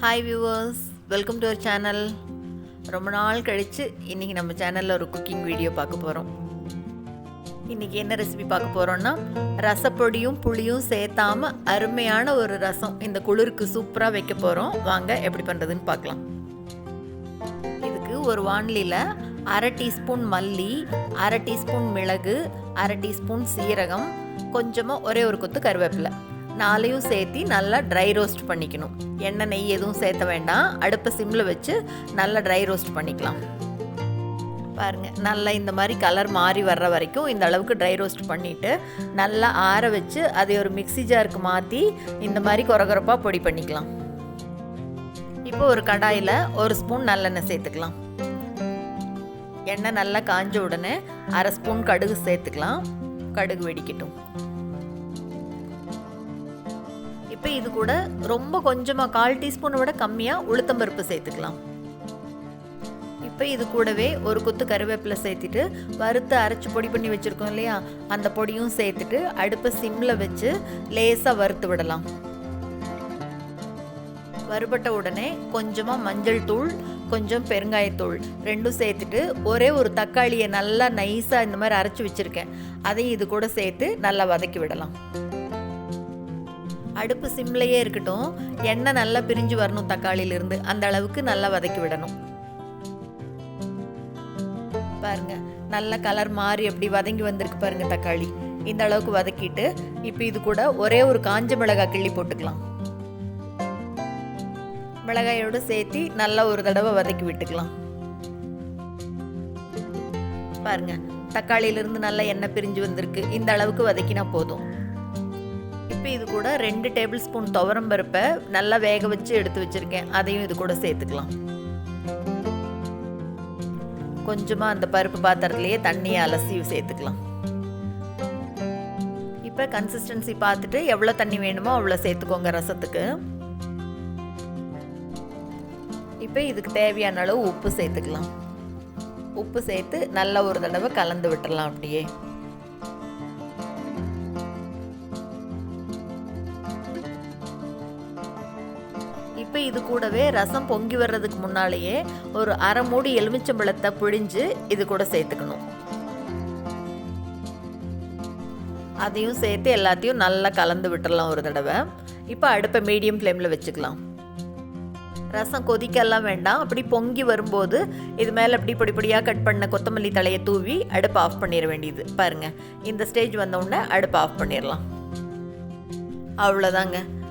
Hi viewers welcome to our channel ரொம்ப நாள் கழித்து இன்றைக்கி நம்ம சேனலில் ஒரு குக்கிங் வீடியோ பார்க்க போகிறோம் இன்றைக்கி என்ன ரெசிபி பார்க்க போகிறோன்னா ரசப்பொடியும் புளியும் சேர்த்தாம அருமையான ஒரு ரசம். இந்த குளிருக்கு சூப்பராக வைக்க போகிறோம் வாங்க எப்படி பண்ணுறதுன்னு பார்க்கலாம். இதுக்கு ஒரு வானிலையில் அரை டீஸ்பூன் மல்லி அரை டீஸ்பூன் மிளகு அரை டீஸ்பூன் சீரகம் கொஞ்சமாக ஒரே ஒரு கொத்து கருவேப்பிலை. நாளையும் சேர்த்து நல்லா ட்ரை ரோஸ்ட் பண்ணிக்கணும். எண்ணெய் நெய் எதுவும் சேர்த்த வேண்டாம். அடுப்பை சிம்மில் வச்சு நல்லா ட்ரை ரோஸ்ட் பண்ணிக்கலாம். பாருங்கள் நல்லா இந்த மாதிரி கலர் மாறி வர்ற வரைக்கும் இந்த அளவுக்கு ட்ரை ரோஸ்ட் பண்ணிவிட்டு நல்லா ஆற வச்சு அதை ஒரு மிக்ஸி ஜாருக்கு மாற்றி இந்த மாதிரி குறகுறப்பாக பொடி பண்ணிக்கலாம். இப்போ ஒரு கடாயில் ஒரு ஸ்பூன் நல்லெண்ணெய் சேர்த்துக்கலாம். எண்ணெய் நல்லா காஞ்ச உடனே அரை ஸ்பூன் கடுகு சேர்த்துக்கலாம். கடுகு வெடிக்கட்டும். இப்போ இது கூட ரொம்ப கொஞ்சமாக கால் டீஸ்பூனை விட கம்மியாக உளுத்தம்பருப்பு சேர்த்துக்கலாம். இப்போ இது கூடவே ஒரு கொத்து கருவேப்பிலை சேர்த்துட்டு வறுத்து அரைச்சி பொடி பண்ணி வச்சுருக்கோம் இல்லையா? அந்த பொடியும் சேர்த்துட்டு அடுப்பை சிம்மில் வச்சு லேசாக வறுத்து விடலாம். வறுபட்ட உடனே கொஞ்சமாக மஞ்சள் தூள் கொஞ்சம் பெருங்காயத்தூள் ரெண்டும் சேர்த்துட்டு ஒரே ஒரு தக்காளியை நல்லா நைஸாக இந்த மாதிரி அரைச்சி வச்சுருக்கேன். அதையும் இது கூட சேர்த்து நல்லா வதக்கி விடலாம். அடுப்பு சிம்லையே இருக்கட்டும். எண்ணெய் நல்லா பிரிஞ்சு வரணும் தக்காளியிலிருந்து. அந்த அளவுக்கு நல்லா வதக்கி விடணும். பாருங்க நல்ல கலர் மாறி அப்படி வதங்கி வந்திருக்கு பாருங்க தக்காளி. இந்த அளவுக்கு வதக்கிட்டு இப்போ இது கூட ஒரே ஒரு காஞ்ச மிளகாய் கிள்ளி போட்டுக்கலாம். மிளகாயோடு சேர்த்து நல்லா ஒரு தடவை வதக்கி விட்டுக்கலாம். பாருங்க தக்காளியிலிருந்து நல்லா எண்ணெய் பிரிஞ்சு வந்திருக்கு. இந்த அளவுக்கு வதக்கினா போதும். இப்போ இது கூட ரெண்டு டேபிள் ஸ்பூன் துவரம் பருப்பை நல்லா வேக வச்சு எடுத்து வச்சுருக்கேன். அதையும் இது கூட சேர்த்துக்கலாம். கொஞ்சமாக அந்த பருப்பு பாத்திரத்துலேயே தண்ணியை அலசி சேர்த்துக்கலாம். இப்போ கன்சிஸ்டன்சி பார்த்துட்டு எவ்வளோ தண்ணி வேணுமோ அவ்வளோ சேர்த்துக்கோங்க ரசத்துக்கு. இப்போ இதுக்கு தேவையான அளவு உப்பு சேர்த்துக்கலாம். உப்பு சேர்த்து நல்லா ஒரு தடவை கலந்து விட்டுடலாம் அப்படியே. இப்போ இது கூடவே ரசம் பொங்கி வர்றதுக்கு முன்னாலேயே ஒரு அரை மூடி எலுமிச்சம்பழத்தை பிழிஞ்சு இது கூட சேர்த்துக்கணும். அதையும் சேர்த்து எல்லாத்தையும் நல்லா கலந்து விட்டுடலாம் ஒரு தடவை. இப்போ அடுப்பை மீடியம் ஃப்ளேமில் வச்சுக்கலாம். ரசம் கொதிக்கலாம் வேண்டாம். அப்படி பொங்கி வரும்போது இது மேலே அப்படி பொடி பொடியாக கட் பண்ண கொத்தமல்லி தலையை தூவி அடுப்பு ஆஃப் பண்ணிட வேண்டியது. பாருங்கள் இந்த ஸ்டேஜ் வந்தவுடனே அடுப்பு ஆஃப் பண்ணிடலாம். அவ்வளோதாங்க